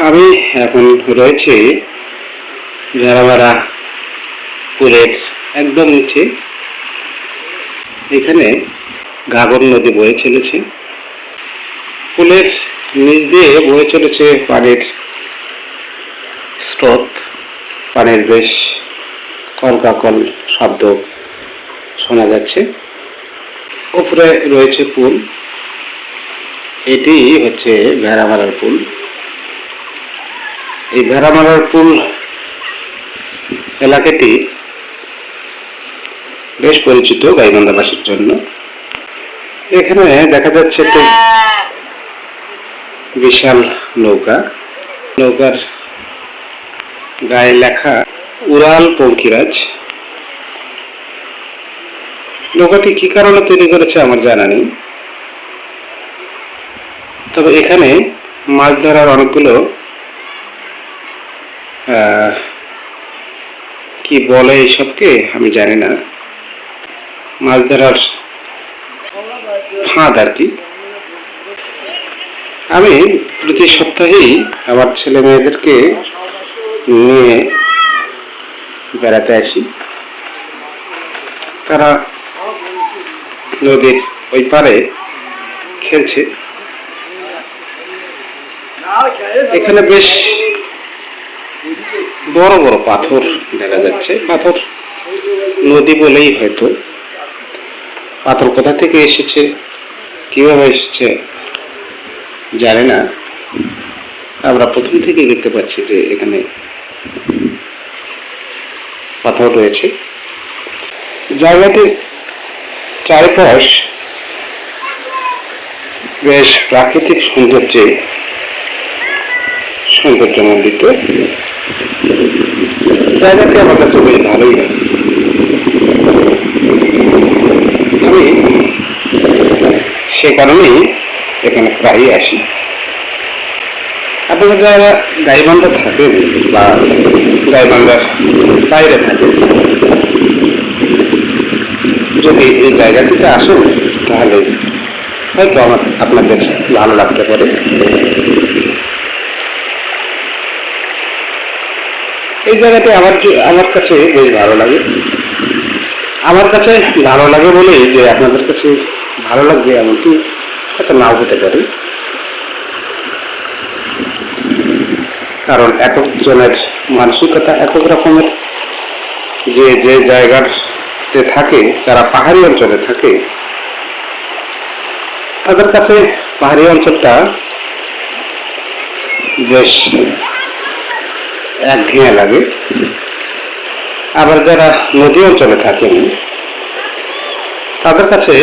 আমি এখন রয়েছে ভেড়ামারা পুলের একদম নিচে। এখানে ঘাগর নদী বয়ে চলেছে। পুলের নিচ দিয়ে বয়ে চলেছে পানির স্রোত। পানির বেশ কলকাকল শব্দ শোনা যাচ্ছে। উপরে রয়েছে পুল। এটি হচ্ছে ভেড়ামারার পুল। এই ভেড়ামারার পুল এলাকাটি বেশ পরিচিত গাইবান্ধাবাসীর জন্য। এখানে দেখা যাচ্ছে একটি বিশাল নৌকা। নৌকার গায়ে লেখা উড়াল পঙ্কিরাজ। নৌকাটি কি কারণে তৈরি করেছে আমার জানা নেই। তবে এখানে মাছ ধরার অনেকগুলো কি বলে এইসবকে আমি জানি না। মাছ ধরার ফাঁদ আর কি। আমি প্রতি সপ্তাহেই আমার ছেলে মেয়েদেরকে নিয়ে বেড়াতে আসি। তারা নদীর ওই পারে খেলছে। এখানে বেশ বড় বড় পাথর দেখা যাচ্ছে। পাথর নদী বলেই হয়তো। পাথর কোথা থেকে এসেছে, কীভাবে এসেছে, জানি না। আমরা প্রথম থেকেই দেখতে পাচ্ছি যে এখানে পাথর রয়েছে। জায়গাটির চারপাশ বেশ প্রাকৃতিক সৌন্দর্যে সৌন্দর্য সৌন্দর্যমণ্ডিত। জায়গাটি আমার কাছে বেশ ভালোই লাগে। আমি সে কারণেই এখানে প্রায়ই আসি। আপনারা যারা গাইবান্ধা থাকেন বা গাইবান্ধার বাইরে থাকেন, যদি এই জায়গাটিতে আসেন, তাহলে হয়তো আমার আপনাদের ভালো লাগতে পারে। এই জায়গাটি আমার আমার কাছে বেশ ভালো লাগে। আমার কাছে ভালো লাগে বলেই যে আপনাদের কাছে ভালো লাগবে এমনকি হয়তো নাও হতে পারে। কারণ একক জনের মানসিকতা একক রকমের যে যে জায়গাতে থাকে, যারা পাহাড়ি অঞ্চলে থাকে, তাদের কাছে পাহাড়ি অঞ্চলটা বেশ একঘেয়ে লাগে। আবার যারা নদী অঞ্চলে থাকেন, তাদের কাছে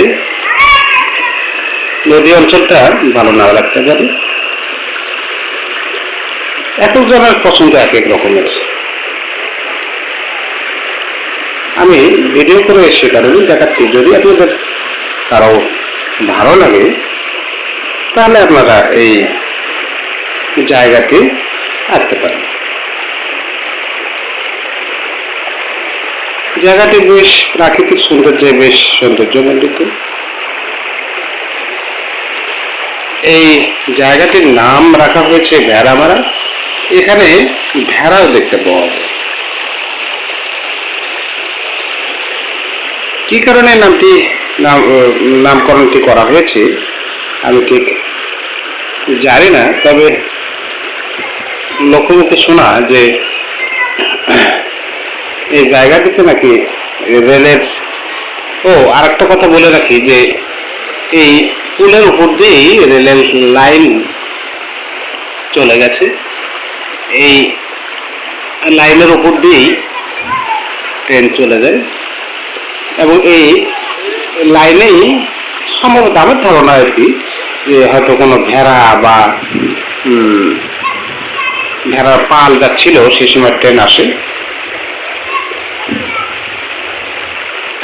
নদী অঞ্চলটা ভালো নাও লাগতে পারে। এক একজনের পছন্দ এক এক রকমের। আমি ভিডিও করে সে কারণে দেখাচ্ছি, যদি আপনাদের কারও ভালো লাগে, তাহলে আপনারা এই জায়গাতে আসতে পারেন। জায়গাটি বেশ প্রাকৃতিক সৌন্দর্যে বেশ সৌন্দর্যমণ্ডিত। এই জায়গাটির নাম রাখা হয়েছে ভেড়ামারা। এখানে ভেড়াও দেখতে পাওয়া যায়। কি কারণে নামটি নাম, নামকরণটি করা হয়েছে, আমি ঠিক জানি না, তবে লোকমুখে শোনা যে এই জায়গাটিতে নাকি রেলের ও আর একটা কথা বলে রাখি যে এই পুলের উপর দিয়েই রেলের লাইন চলে গেছে। এই লাইনের উপর দিয়েই ট্রেন চলে যায় এবং এই লাইনেই সম্ভবত আমার ধারণা আর কি যে হয়তো কোনো ভেড়া বা ভেড়ার পাল যাচ্ছিল সেই সময় ট্রেন আসে।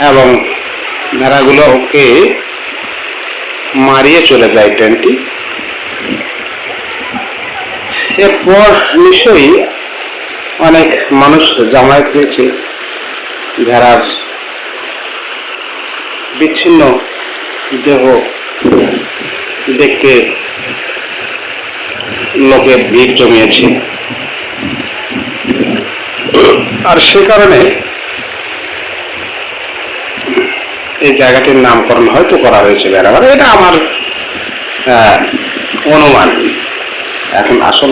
এবং ভেড়াগুলো ওকে মারিয়ে চলে যায় ট্রেনটি। এরপর নিশ্চয়ই অনেক মানুষ জামায়াত হয়েছে, ভেড়ার বিচ্ছিন্ন দেহ দেখতে লোকের ভিড় জমিয়েছে। আর সে কারণে এই জায়গাটির নামকরণ হয়তো করা হয়েছে বেড়াবার এটা আমার অনুমান। এখন আসল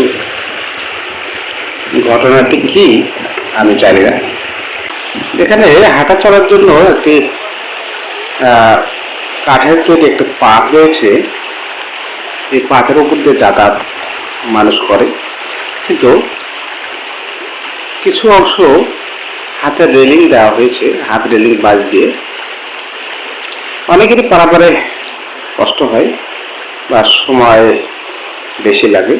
ঘটনাটি কি, আমি জানি না। এখানে হাঁটা চলার জন্য একটি কাঠের তৈরি একটা পাত রয়েছে। এই পাতের উপর দিয়ে যাতায়াত মানুষ করে। কিন্তু কিছু অংশ হাতের রেলিং দেওয়া হয়েছে, হাত রেলিং বাজ দিয়ে। অনেকেরই পারাপারে কষ্ট হয় বা সময় বেশি লাগে,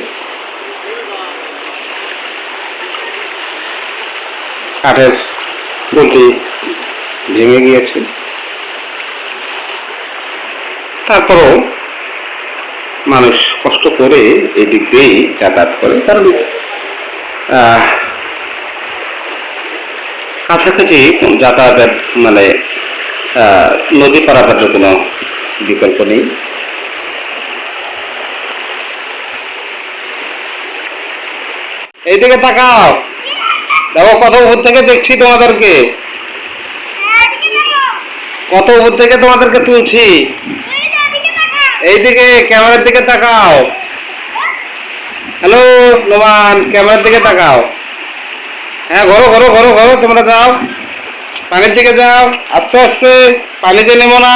কাঠের পুলটি ভেঙে গিয়েছে। তারপরও মানুষ কষ্ট করে এই দিক দিয়েই যাতায়াত করে, কারণ কাছাকাছি যাতায়াতের মানে নদী পারাপারের কোনো বিকল্প নেই। এইদিকে তাকাও। দেখো, কত উপর থেকে দেখছি তোমাদেরকে। কত উপর থেকে তোমাদেরকে তুলছি। এইদিকে, ক্যামেরার দিকে তাকাও। হ্যালো নোমান ক্যামেরার দিকে তাকাও। হ্যাঁ ঘরো ঘরো ঘরো ঘরো, তোমরা যাও। পানির দিকে যাও আস্তে আস্তে পানিতে নেমো না।